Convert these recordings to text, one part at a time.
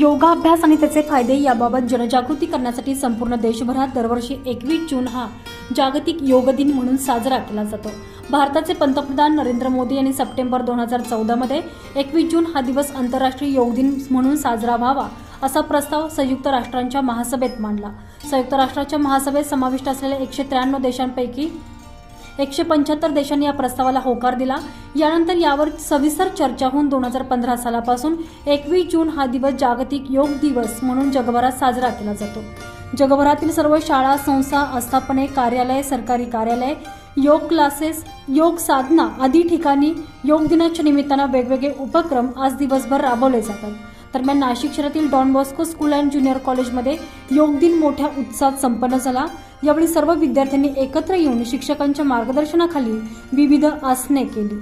योगाभ्यास आणि त्याचे फायदे याबाबत जनजागृती करण्यासाठी संपूर्ण देशभरात दरवर्षी एकवीस जून हा जागतिक योग दिन म्हणून साजरा केला जातो. भारताचे पंतप्रधान नरेंद्र मोदी यांनी सप्टेंबर दोन हजार चौदामध्ये एकवीस जून हा दिवस आंतरराष्ट्रीय योग दिन म्हणून साजरा व्हावा असा प्रस्ताव संयुक्त राष्ट्रांच्या महासभेत मांडला. संयुक्त राष्ट्राच्या महासभेत समाविष्ट असलेल्या एकशे त्र्याण्णव देशांपैकी एकशे पंच्याहत्तर देशांनी या प्रस्तावाला होकार दिला. यानंतर यावर सविस्तर चर्चा होऊन दोन हजार पंधरा सालापासून एकवीस जून हा दिवस जागतिक योग दिवस म्हणून जगभरात साजरा केला जातो. जगभरातील सर्व शाळा संस्था आस्थापने कार्यालय सरकारी कार्यालय योग क्लासेस योग साधना आदी ठिकाणी योग दिनाच्या निमित्तानं वेगवेगळे उपक्रम आज दिवसभर राबवले जातात. दरम्यान नाशिक शहरातील Don Bosco school and junior कॉलेजमध्ये योग दिन मोठ्या उत्साहात संपन्न झाला. यावेळी सर्व विद्यार्थ्यांनी एकत्र येऊन शिक्षकांच्या मार्गदर्शनाखाली विविध आसने केली.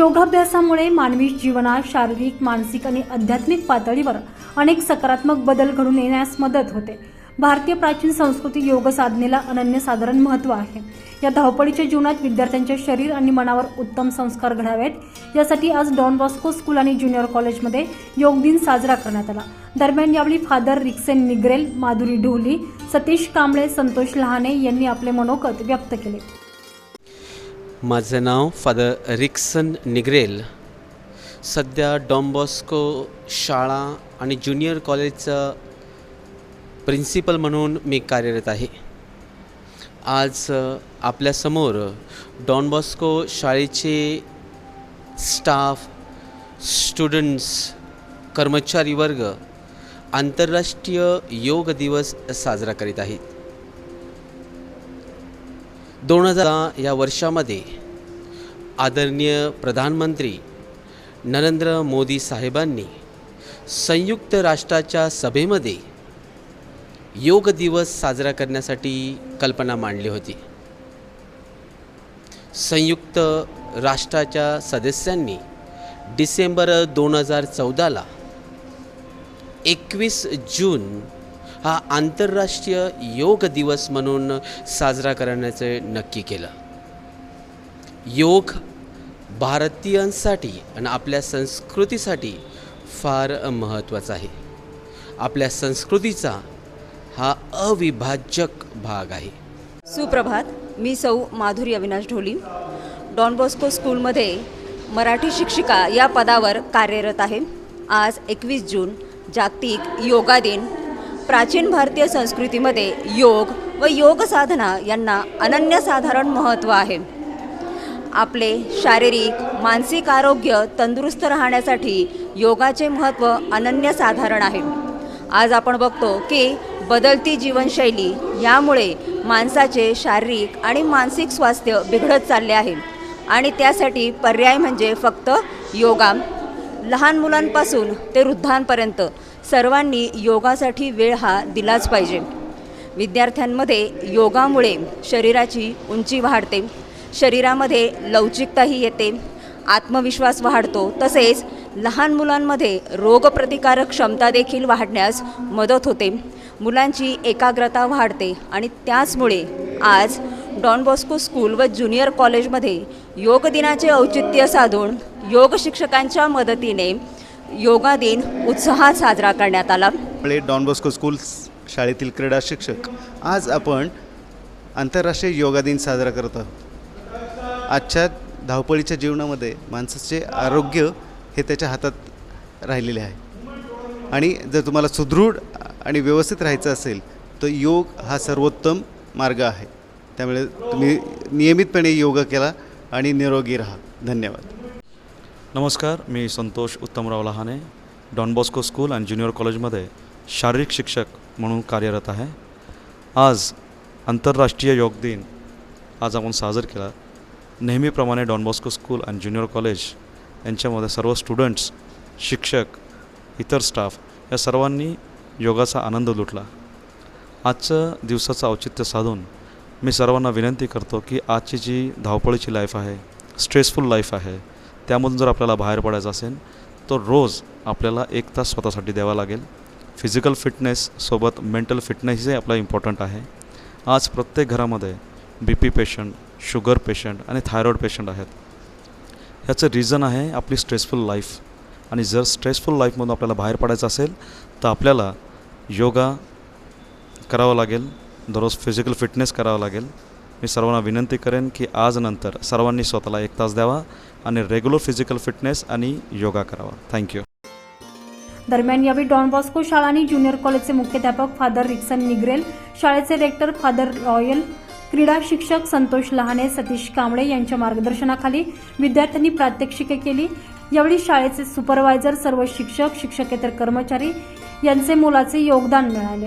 योगाभ्यासामुळे मानवी जीवनात शारीरिक मानसिक आणि आध्यात्मिक पातळीवर अनेक सकारात्मक बदल घडून येण्यास मदत होते. भारतीय प्राचीन संस्कृती योग साधनेला अनन्यसाधारण महत्त्व आहे. या धावपळीच्या जीवनात विद्यार्थ्यांच्या शरीर आणि मनावर उत्तम संस्कार घडावेत. यासाठी आज डॉन बॉस्को स्कूल आणि ज्युनियर कॉलेजमध्ये योग दिन साजरा करण्यात आला. दरम्यान यावेळी फादर रिक्सेन निग्रेल माधुरी ढोली सतीश कांबळे संतोष लहाने यांनी आपले मनोगत व्यक्त केले. माझं नाव फादर रिक्सन निग्रेल. सध्या डॉम्बॉस्को शाळा आणि ज्युनियर कॉलेजचं प्रिन्सिपल म्हणून मी कार्यरत आहे. आज आपल्यासमोर आपल्यासमोर डॉनबॉस्को शाळेचे स्टाफ स्टुडंट्स कर्मचारी वर्ग आंतरराष्ट्रीय योग दिवस साजरा करीत आहेत. दोन हजार या वर्षामध्ये आदरणीय प्रधानमंत्री नरेंद्र मोदी साहेबांनी संयुक्त राष्ट्राच्या सभेमध्ये योग दिवस साजरा करण्यासाठी कल्पना मांडली होती. संयुक्त राष्ट्राच्या सदस्यांनी डिसेंबर दोन हजार चौदाला एकवीस जून हा आंतरराष्ट्रीय योग दिवस म्हणून साजरा करण्याचे नक्की केलं. योग भारतीयांसाठी आणि आपल्या संस्कृतीसाठी फार महत्त्वाचा आहे. आपल्या संस्कृतीचा हा अविभाज्यक भाग आहे. सुप्रभात मी सौ माधुरी अविनाश ढोली. डॉन बॉस्को स्कूलमध्ये मराठी शिक्षिका या पदावर कार्यरत आहे. आज एकवीस जून जागतिक योगा दिन प्राचीन भारतीय संस्कृतीमध्ये योग व योग साधना यांना अनन्यसाधारण महत्त्व आहे. आपले शारीरिक मानसिक आरोग्य तंदुरुस्त राहण्यासाठी योगाचे महत्त्व अनन्यसाधारण आहे. आज आपण बघतो की बदलती जीवनशैली यामुळे माणसाचे शारीरिक आणि मानसिक स्वास्थ्य बिघडत चालले आहे आणि त्यासाठी पर्याय म्हणजे फक्त योगा. लहान मुलांपासून ते वृद्धांपर्यंत सर्वांनी योगासाठी वेळ हा दिलाच पाहिजे. विद्यार्थ्यांमध्ये योगामुळे शरीराची उंची वाढते. शरीरामध्ये लवचिकताही येते. आत्मविश्वास वाढतो. तसेच लहान मुलांमध्ये रोगप्रतिकारक क्षमता देखील वाढण्यास मदत होते. मुलांची एकाग्रता वाढते आणि त्याचमुळे आज डॉन बॉस्को स्कूल व ज्युनियर कॉलेजमध्ये योग दिनाचे औचित्य साधून योग शिक्षकांच्या मदतीने योगा दिन उत्साहात साजरा करण्यात आला. आपले डॉन बॉस्को स्कूल शाळेतील क्रीडा शिक्षक. आज आपण आंतरराष्ट्रीय योगा दिन साजरा करत आहोत. आजच्या धावपळीच्या जीवनामध्ये माणसाचे आरोग्य हे त्याच्या हातात राहिलेले आहे. आणि जर तुम्हाला सुदृढ आणि व्यवस्थित राहायचं असेल तर योग हा सर्वोत्तम मार्ग आहे. त्यामुळे तुम्ही नियमितपणे योगा केला आणि निरोगी राहा. धन्यवाद. नमस्कार मी Santosh Uttamrao Lahane Don Bosco school and junior कॉलेजमध्ये शारीरिक शिक्षक म्हणून कार्यरत आहे. आज आंतरराष्ट्रीय योग दिन आज आपण साजर केला. नेहमीप्रमाणे Don Bosco school and junior college यांच्यामध्ये सर्व स्टुडंट्स शिक्षक इतर स्टाफ या सर्वांनी योगाचा आनंद लुटला. आजचं दिवसाचं औचित्य साधून मी सर्वांना विनंती करतो की आजची जी धावपळीची लाईफ आहे स्ट्रेसफुल लाईफ आहे त्यामधून जर आपल्याला बाहेर पडायचं असेल तर रोज आपल्याला एक तास स्वतःसाठी द्यावा लागेल. फिजिकल फिटनेससोबत मेंटल फिटनेसही आपला इम्पॉर्टंट आहे. आज प्रत्येक घरामध्ये B P patient sugar patient आणि थायरॉईड पेशंट आहेत. ह्याचं रिझन आहे आपली स्ट्रेसफुल लाईफ आणि जर स्ट्रेसफुल लाईफमधून आपल्याला बाहेर पडायचं असेल तर आपल्याला योगा करावं लागेल. दररोज फिजिकल फिटनेस करावं लागेल. मी सर्वांना विनंती करेन की आज नंतर सर्वांनी स्वतःला एक तास द्यावा आणि रेग्युलर फिजिकल फिटनेस आणि योगा करावा. थँक्यू दरम्यान यावेळी डॉन बॉस्को शाळा आणि ज्युनियर कॉलेजचे मुख्याध्यापक फादर रिक्सन निग्रेल शाळेचे रेक्टर फादर रॉयल क्रीडा शिक्षक संतोष लहाने सतीश कांबळे यांच्या मार्गदर्शनाखाली विद्यार्थ्यांनी प्रात्यक्षिके केली. यावेळी शाळेचे सुपरवायझर सर्व शिक्षक शिक्षकेतर कर्मचारी यांचे मोलाचे योगदान मिळाले.